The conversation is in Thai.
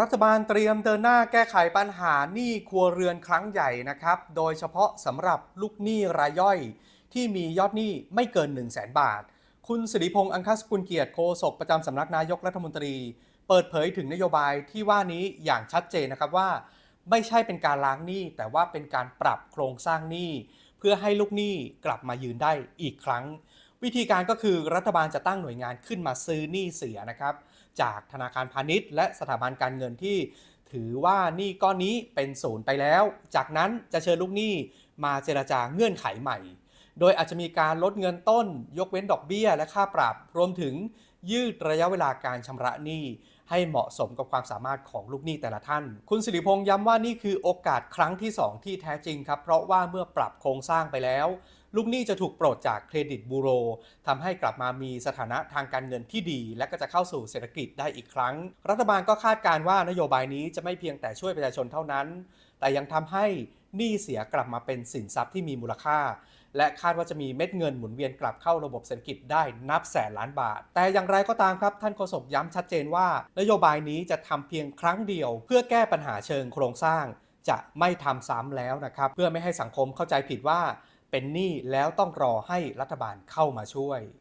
รัฐบาลเตรียมเดินหน้าแก้ไขปัญหาหนี้ครัวเรือนครั้งใหญ่นะครับ โดยเฉพาะสำหรับลูกหนี้รายย่อย ที่มียอดหนี้ไม่เกิน 1 0 0 0 0แบาท คุณสิริพงษ์อังคสกุลเกียรติโฆษกประจำสำนักนายกรัฐมนตรี เปิดเผยถึงนโยบายที่ว่านี้อย่างชัดเจนนะครับว่า ไม่ใช่เป็นการล้างหนี้ แต่ว่าเป็นการปรับโครงสร้างหนี้เพื่อให้ลูกหนี้กลับมายืนได้อีกครั้ง วิธีการก็คือรัฐบาลจะตั้งหน่วยงานขึ้นมาซื้อหนี้เสียนะครับ จากธนาคารพาณิชย์ และสถาบันการเงินที่ ถือว่าหนี้ก้อนนี้เป็นศูนย์ไปแล้ว จากนั้นจะเชิญลูกหนี้มาเจราจาเงื่อนไขใหม่ โดยอาจจะมีการลดเงินต้น ยกเว้นดอกเบี้ย และค่าปรับ รวมถึงยืดระยะเวลาการชำระหนี้ให้เหมาะสมกับความสามารถของลูกหนี้แต่ละท่าน คุณสิริพงษ์ย้ำว่านี่คือโอกาสครั้งที่ 2 ที่แท้จริงครับ เพราะว่าเมื่อปรับโครงสร้างไปแล้ว ลูกหนี้จะถูกปลดจากเครดิตบูโรทำให้กลับมามีสถานะทางการเงินที่ดี และก็จะเข้าสู่เศรษฐกิจได้อีกครั้ง รัฐบาลก็คาดการณ์ว่านโยบายนี้จะไม่เพียงแต่ช่วยประชาชนเท่านั้น แต่ยังทำให้หนี้เสียกลับมาเป็นสินทรัพย์ที่มีมูลค่า และคาดว่าจะมีเม็ดเงินหมุนเวียนกลับเข้าระบบเศรษฐกิจได้นับแสนล้านบาท แต่อย่างไรก็ตามครับ ท่านโฆษกย้ำชัดเจนว่า นโยบายนี้จะทำเพียงครั้งเดียว เพื่อแก้ปัญหาเชิงโครงสร้าง จะไม่ทำซ้ำแล้วนะครับ เพื่อไม่ให้สังคมเข้าใจผิดว่า เป็นหนี้แล้วต้องรอให้รัฐบาลเข้ามาช่วย